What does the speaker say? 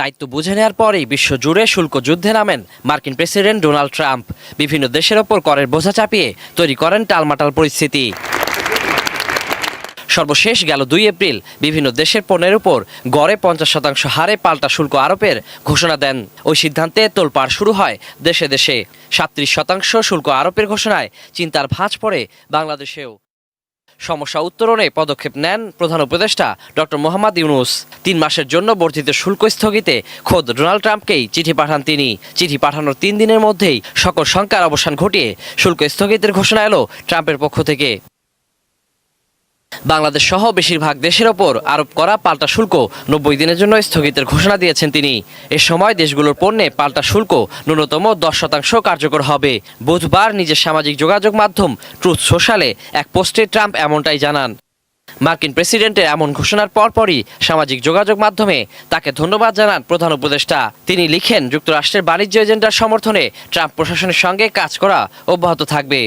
দায়িত্ব বুঝে নেওয়ার পরেই বিশ্বজুড়ে শুল্ক যুদ্ধে নামেন মার্কিন প্রেসিডেন্ট ডোনাল্ড ট্রাম্প। বিভিন্ন দেশের ওপর করের বোঝা চাপিয়ে তৈরি করেন টালমাটাল পরিস্থিতি। সর্বশেষ গেল দুই এপ্রিল, বিভিন্ন দেশের পণ্যের উপর গড়ে পঞ্চাশ শতাংশ হারে পাল্টা শুল্ক আরোপের ঘোষণা দেন। ওই সিদ্ধান্তে তোলপাড় শুরু হয় দেশে দেশে। সাত্রিশ শতাংশ শুল্ক আরোপের ঘোষণায় চিন্তার ভাঁজ পড়ে বাংলাদেশেও। সমস্যা উত্তরণে পদক্ষেপ নেন প্রধান উপদেষ্টা ডক্টর মোহাম্মদ ইউনুস। তিন মাসের জন্য বর্ধিত শুল্ক স্থগিতে খোদ ডোনাল্ড ট্রাম্পকেই চিঠি পাঠান তিনি। চিঠি পাঠানোর তিন দিনের মধ্যেই সকল শঙ্কার অবসান ঘটিয়ে শুল্ক স্থগিতের ঘোষণা এলো ট্রাম্পের পক্ষ থেকে। বাংলাদেশ সহ বেশিরভাগ দেশের ওপর আরোপ করা পাল্টা শুল্ক নব্বই দিনের জন্য স্থগিতের ঘোষণা দিয়েছেন তিনি। এ সময় দেশগুলোর পণ্যে পাল্টা শুল্ক ন্যূনতম দশ শতাংশ কার্যকর হবে। বুধবার নিজের সামাজিক যোগাযোগ মাধ্যম ট্রুথ সোশ্যালে এক পোস্টে ট্রাম্প এমনটাই জানান। মার্কিন প্রেসিডেন্টের এমন ঘোষণার পরপরই সামাজিক যোগাযোগ মাধ্যমে তাকে ধন্যবাদ জানান প্রধান উপদেষ্টা। তিনি লিখেন, যুক্তরাষ্ট্রের বাণিজ্য এজেন্ডার সমর্থনে ট্রাম্প প্রশাসনের সঙ্গে কাজ করা অব্যাহত থাকবে।